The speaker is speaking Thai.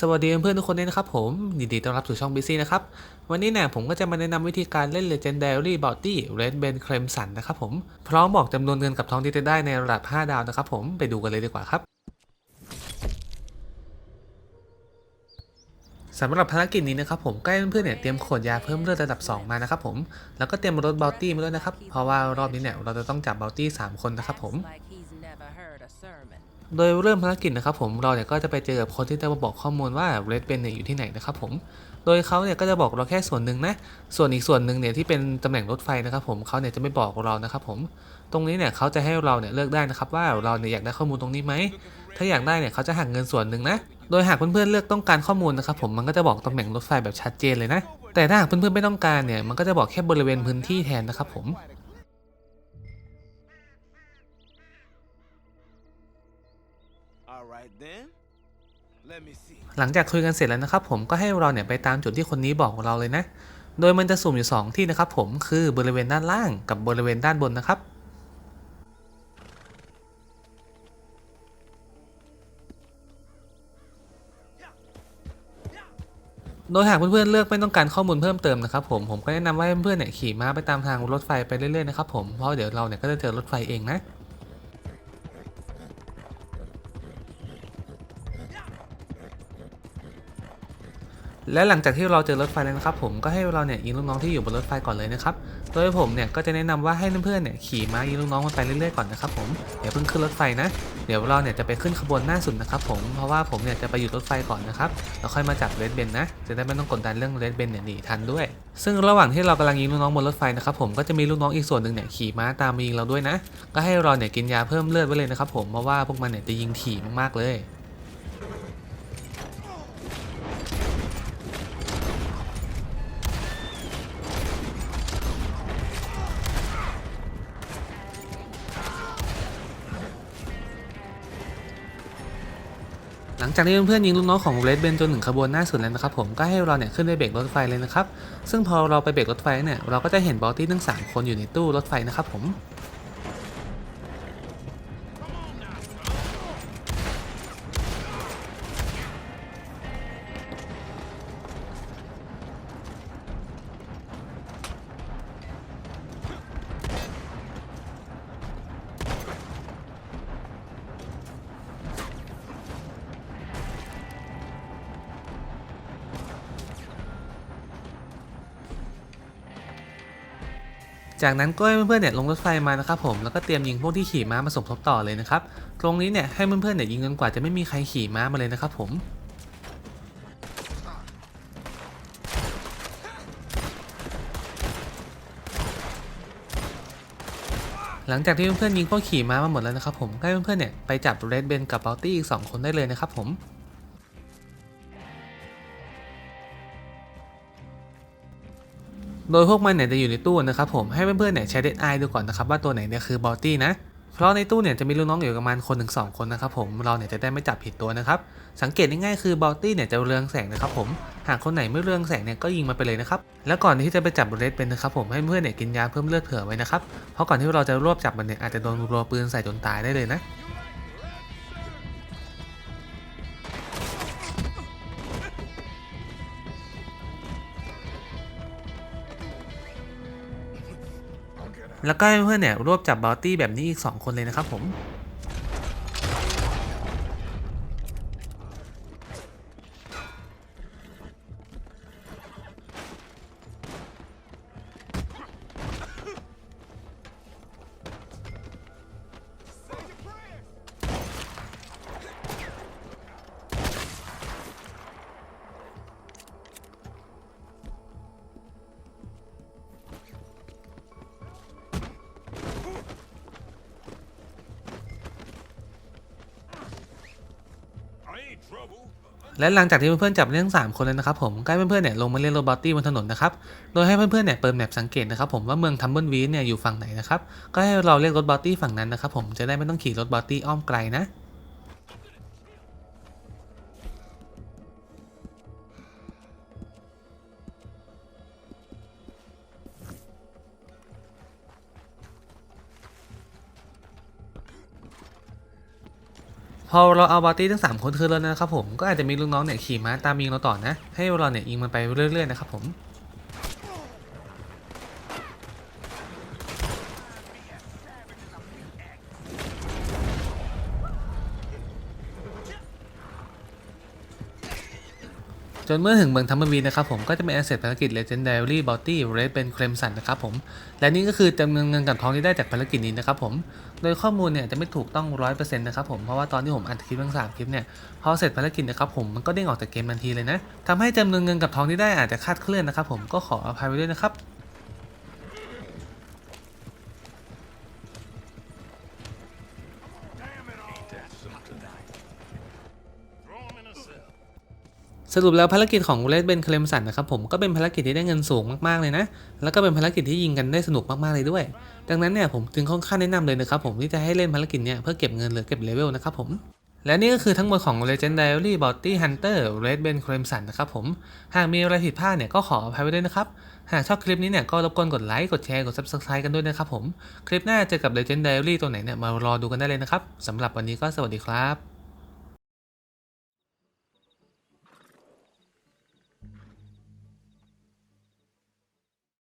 สวัสดีเพื่อนๆทุกคนด้วยนะครับผม ยินดีต้อนรับสู่ช่อง BC นะครับ วันนี้เนี่ยผมก็จะมาแนะนำวิธีการเล่น Legendary Bounty Red Ben Crimson นะครับผม พร้อมบอกจำนวนเงินกับทองที่จะได้ในระดับ 5 ดาวนะครับผมไปดูกันเลยดีกว่าครับสำหรับภารกิจนี้นะครับผมก็ให้เพื่อนๆเนี่ยเตรียมขวดยาเพิ่มเลือดระดับ 2 มานะครับผมแล้วก็เตรียมรถบ o ลตี้มาด้วยนะครับเพราะว่ารอบนี้เนี่ยเราจะต้องจับบ o ลตี้3คนนะครับผม โดยเริ่มภารกิจนะครับผมเราเนี่ยก็จะไปเจอกับคนที่จะมาบอกข้อมูลว่าเรดเบนเนี่ยอยู่ที่ไหนนะครับผมโดยเขาเนี่ยก็จะบอกเราแค่ส่วนหนึ่งนะส่วนอีกส่วนหนึ่งเนี่ยที่เป็นตำแหน่งรถไฟนะครับผมเขาเนี่ยจะไม่บอกเรานะครับผมตรงนี้เนี่ยเขาจะให้เราเนี่ยเลือกได้นะครับว่าเราเนี่ยอยากได้ข้อมูลตรงนี้ไหมถ้าอยากได้เนี่ยเขาจะหักเงินส่วนหนึ่งนะโดยหากเพื่อนๆเลือกต้องการข้อมูลนะครับผมมันก็จะบอกตำแหน่งรถไฟแบบชัดเจนเลยนะแต่ถ้าหากเพื่อนๆไม่ต้องการเนี่ยมันก็จะบอกแค่บริเวณพื้นที่แทนนะครับผม หลังจากคุยกันเสร็จแล้วนะครับผมก็ให้เราเนี่ยไปตามจุดที่คนนี้บอกเราเลยนะ โดยมันจะสุ่มอยู่ 2 ที่นะครับผมคือบริเวณด้านล่างกับบริเวณด้านบนนะครับ โดยหากเพื่อนๆเลือกไม่ต้องการข้อมูลเพิ่มเติมนะครับผมผมก็แนะนำว่าให้เพื่อนๆเนี่ยขี่ม้าไปตามทางรถไฟไปเรื่อยๆนะครับผมเพราะเดี๋ยวเราเนี่ยก็จะเจอรถไฟเองนะ และหลังจากที่เราเจอรถไฟแล้วนะครับผมก็ให้เราเนี่ยยิงลูกน้องที่อยู่บนรถไฟก่อนเลยนะครับโดยผมเนี่ยก็จะแนะนำว่าให้เพื่อนๆเนี่ยขี่ม้ายิงลูกน้องมันไปเรื่อยๆก่อนนะครับผมอย่าเพิ่งขึ้นรถไฟนะ เดี๋ยวเราเนี่ยจะไปขึ้นขบวนหน้าสุดนะครับผมเพราะว่าผมเนี่ยจะไปหยุดรถไฟก่อนนะครับแล้วค่อยมาจับเรดเบนนะจะได้ไม่ต้องกดดันเรื่องเรดเบนเนี่ยหนีทันด้วย ซึ่งระหว่างที่เรากำลังยิงลูกน้องบนรถไฟนะครับผมก็จะมีลูกน้องอีกส่วนหนึ่งเนี่ยขี่ม้าตามมายิงเราด้วยนะ ก็ให้เราเนี่ยกินยาเพิ่มเลือดไว้เลยนะครับผมเพราะว่าพวกมันเนี่ยจะยิงถี่มากๆเลย หลังจากที่เพื่อนๆยิงลูกน้องของเรดเบนจนถึงขบวนหน้าสุดแล้วนะครับผมก็ให้เราเนี่ยขึ้นไปเบรกรถไฟเลยนะครับซึ่งพอเราไปเบรกรถไฟเนี่ยเราก็จะเห็นบอสตี้ทั้งสามคนอยู่ในตู้รถไฟนะครับผม จากนั้นก็ให้เพื่อนๆเนี่ยลงรถไฟมานะครับผมแล้วก็เตรียมยิงพวกที่ขี่ม้ามาสมทบต่อเลยนะครับตรงนี้เนี่ยให้เพื่อนๆเนี่ยยิงจนกว่าจะไม่มีใครขี่ม้ามาเลยนะครับผมหลังจากที่เพื่อนๆยิงพวกขี่ม้ามาหมดแล้วนะครับผมให้เพื่อนๆเนี่ยไปจับเรดเบนกับเบลตี้อีกสองคนได้เลยนะครับผม โดยพวกมันเนี่ยจะอยู่ในตู้นะครับผมให้เพื่อนๆเนี่ยใช้เดดไอดูก่อนนะครับว่าตัวไหนเนี่ยคือบอลตี้นะเพราะในตู้เนี่ยจะมีลูกน้องอยู่ประมาณคนถึงสองคนนะครับผมเราเนี่ยจะได้ไม่จับผิดตัวนะครับสังเกตง่ายๆคือบอลตี้เนี่ยจะเรืองแสงนะครับผมหากคนไหนไม่เรืองแสงเนี่ยก็ยิงมันไปเลยนะครับแล้วก่อนที่จะไปจับเรดเป็นนะครับผมให้เพื่อนเนี่ยกินยาเพิ่มเลือดเผื่อไว้นะครับเพราะก่อนที่เราจะรวบจับมันเนี่ยอาจจะโดนรัวปืนใส่จนตายได้เลยนะ แล้วก็ให้เพื่อนเนี่ยรวบจับบอลตี้แบบนี้อีก 2 คนเลยนะครับผม และหลังจากที่เพื่อนๆจับเรื่องสามคนแล้วนะครับผมก็ให้เพื่อนๆเนี่ยลงมาเล่นโรบอตตี้บนถนนนะครับโดยให้เพื่อนๆเนี่ยเปิดแมปสังเกตนะครับผมว่าเมืองทัมเบิลวีนเนี่ยอยู่ฝั่งไหนนะครับก็ให้เราเรียกรถบอตตี้ฝั่งนั้นนะครับผมจะได้ไม่ต้องขี่รถบอตตี้อ้อมไกลนะ พอเราเอาบาร์ตี้ทั้ง 3 คนคืนแล้วนะครับผมก็อาจจะมีลูกน้องเนี่ยขี่ม้าตามยิงเราต่อนะ ให้เราเนี่ยยิงมันไปเรื่อยๆนะครับผม จนเมื่อถึงเมืองทัมเบอร์วีนะครับผมก็จะเป็นแอสเซทภารกิจ Legendary Bounty Red เป็นเคลมสันนะครับผม และนี่ก็คือจำนวนเงินกับทองที่ได้จากภารกิจนี้นะครับผม โดยข้อมูลเนี่ยจะไม่ถูกต้อง 100%นะครับผม เพราะว่าตอนที่ผมอัดคลิปทั้งสามคลิปเนี่ย พอเสร็จภารกิจนะครับผมมันก็เด้งออกจากเกมทันทีเลยนะทำให้จำนวนเงินกับทองที่ได้อาจจะคาดเคลื่อนนะครับผมก็ขออภัยไว้ด้วยนะครับ สรุปแล้วภารกิจของเลดเบนเคลมสันนะครับผมก็เป็นภารกิจที่ได้เงินสูงมากๆเลยนะ แล้วก็เป็นภารกิจที่ยิงกันได้สนุกมากๆเลยด้วย ดังนั้นเนี่ยผมจึงค่อนข้างแนะนำเลยนะครับผมที่จะให้เล่นภารกิจเนี่ยเพื่อเก็บเงินหรือเก็บเลเวลนะครับผมและนี่ก็คือทั้งหมดของ Legendary Bounty Hunter Red Ben Crimson นะครับผม หากมีอะไรผิดพลาดเนี่ยก็ขออภัยไว้ด้วยนะครับ หากชอบคลิปนี้เนี่ยก็รบกวนกดไลค์ กดแชร์ กด Subscribe กันด้วยนะครับผม คลิปหน้าเจอกับ Legendary ตัวไหนเนี่ยมารอดูกันได้เลยนะครับ สำหรับวันนี้ก็สวัสดีครับ